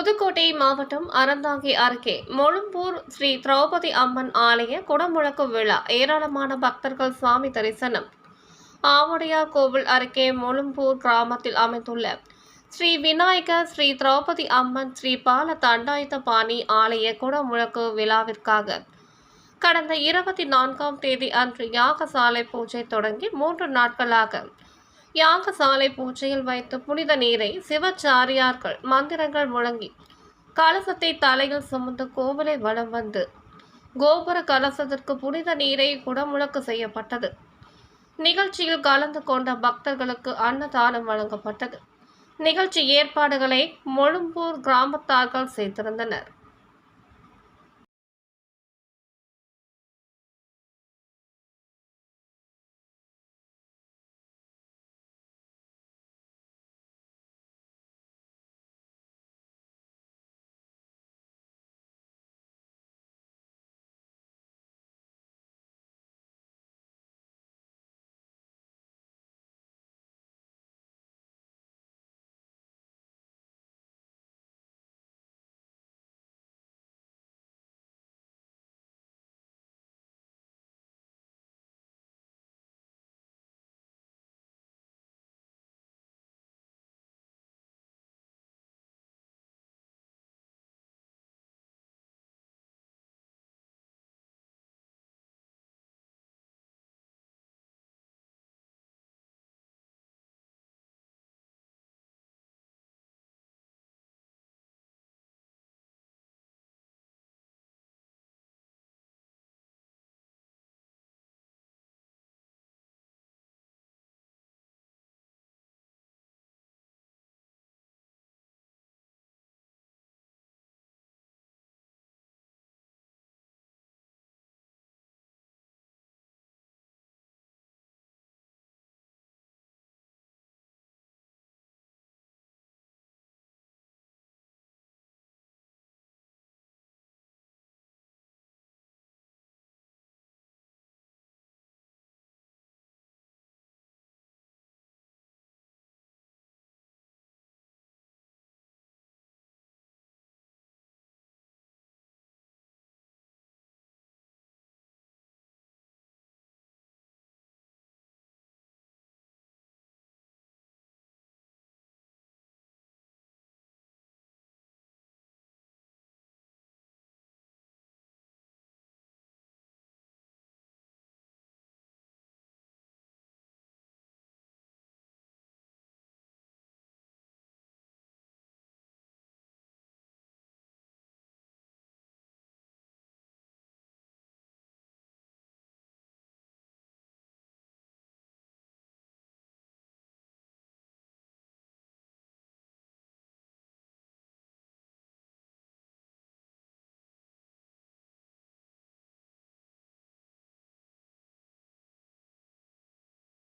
புதுக்கோட்டை மாவட்டம் அறந்தாங்கி அருகே மொழும்பூர் ஸ்ரீ திரௌபதி அம்மன் ஆலய குடமுழக்கு விழா. ஏராளமான பக்தர்கள் சுவாமி தரிசனம். ஆவுடையார் கோவில் அருகே மொழும்பூர் கிராமத்தில் அமைந்துள்ள ஸ்ரீ விநாயகர் ஸ்ரீ திரௌபதி அம்மன் ஸ்ரீ பால தண்டாயுத பாணி ஆலய குடமுழக்கு விழாவிற்காக கடந்த இருபத்தி நான்காம் தேதி அன்று யாகசாலை பூஜை தொடங்கி மூன்று நாட்களாக யாகசாலை பூஜையில் வைத்து புனித நீரை சிவச்சாரியார்கள் மந்திரங்கள் முழங்கி கலசத்தை தலையில் சுமந்து கோவிலை வலம் வந்து கோபுர கலசத்திற்கு புனித நீரை குடமுழக்கு செய்யப்பட்டது. நிகழ்ச்சியில் கலந்து கொண்ட பக்தர்களுக்கு அன்னதானம் வழங்கப்பட்டது. நிகழ்ச்சி ஏற்பாடுகளை மொழும்பூர் கிராமத்தார்கள் செய்திருந்தனர்.